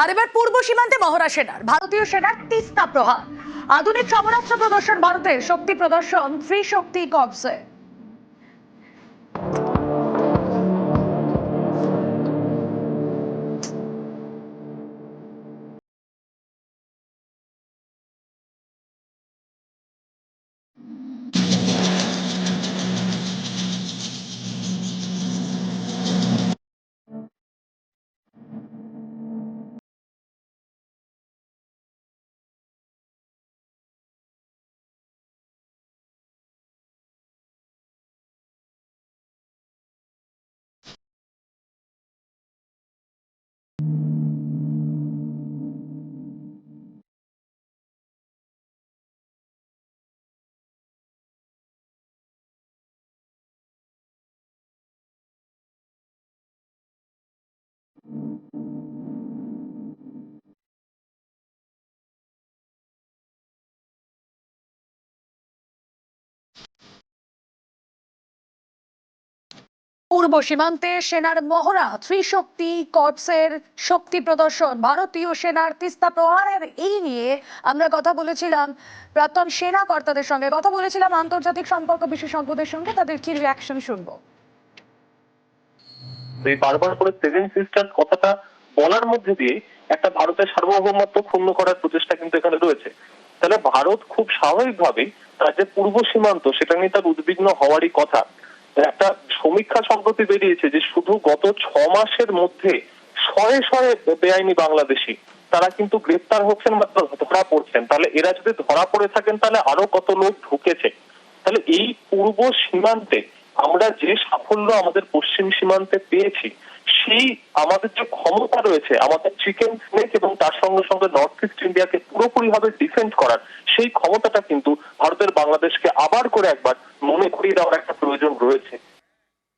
আর এবার পূর্ব সীমান্তে মহড়া সেনার। ভারতীয় সেনার তিস্তা প্রহার। আধুনিক সমরাস্ত্র প্রদর্শন ভারতের শক্তি প্রদর্শন ফ্রি শক্তি কবসে পূর্ব সীমান্তে সেনার মহড়া, ত্রিশক্তি কর্পসের শক্তি প্রদর্শন, ভারতীয় সেনার তিস্তা প্রহারের এই নিয়ে আমরা কথা বলেছিলাম। প্রাক্তন সেনা কর্তাদের সঙ্গে কথা বলেছিলাম, আন্তর্জাতিক সম্পর্ক বিশেষজ্ঞদের সঙ্গে, তাদের কি রিয়াকশন শুনব? এই বারবার করে সেভেন সিস্টার কথাটা বলার মধ্যে দিয়ে একটা ভারতের সার্বভৌমত্ব ক্ষুণ্ণ করার প্রচেষ্টা কিন্তু এখানে রয়েছে। তাহলে ভারত খুব স্বাভাবিকভাবেই তার যে পূর্ব সীমান্ত, সেটা নিয়ে তার উদ্বিগ্ন হওয়ারই কথা। একটা সমীক্ষা সম্প্রতি বেরিয়েছে যে শুধু গত ছ মাসের মধ্যে শয়ে শয়ে বেআইনি বাংলাদেশি তারা কিন্তু গ্রেপ্তার হচ্ছেন বা ধরা পড়ছেন। তাহলে এরা যদি ধরা পড়ে থাকেন, তাহলে আরও কত লোক ঢুকেছে? তাহলে এই পূর্ব সীমান্তে আমরা যে সাফল্য আমাদের পশ্চিম সীমান্তে পেয়েছি সেই আমাদের যে ক্ষমতা রয়েছে, আমাদের চিকেন স্নেক এবং তার সঙ্গে সঙ্গে নর্থ ইস্ট ইন্ডিয়াকে পুরোপুরি ভাবে ডিফেন্ড করার, সেই ক্ষমতাটা কিন্তু ভারতের বাংলাদেশকে আবার করে একবার মনে করিয়ে দেওয়ার একটা প্রয়োজন রয়েছে।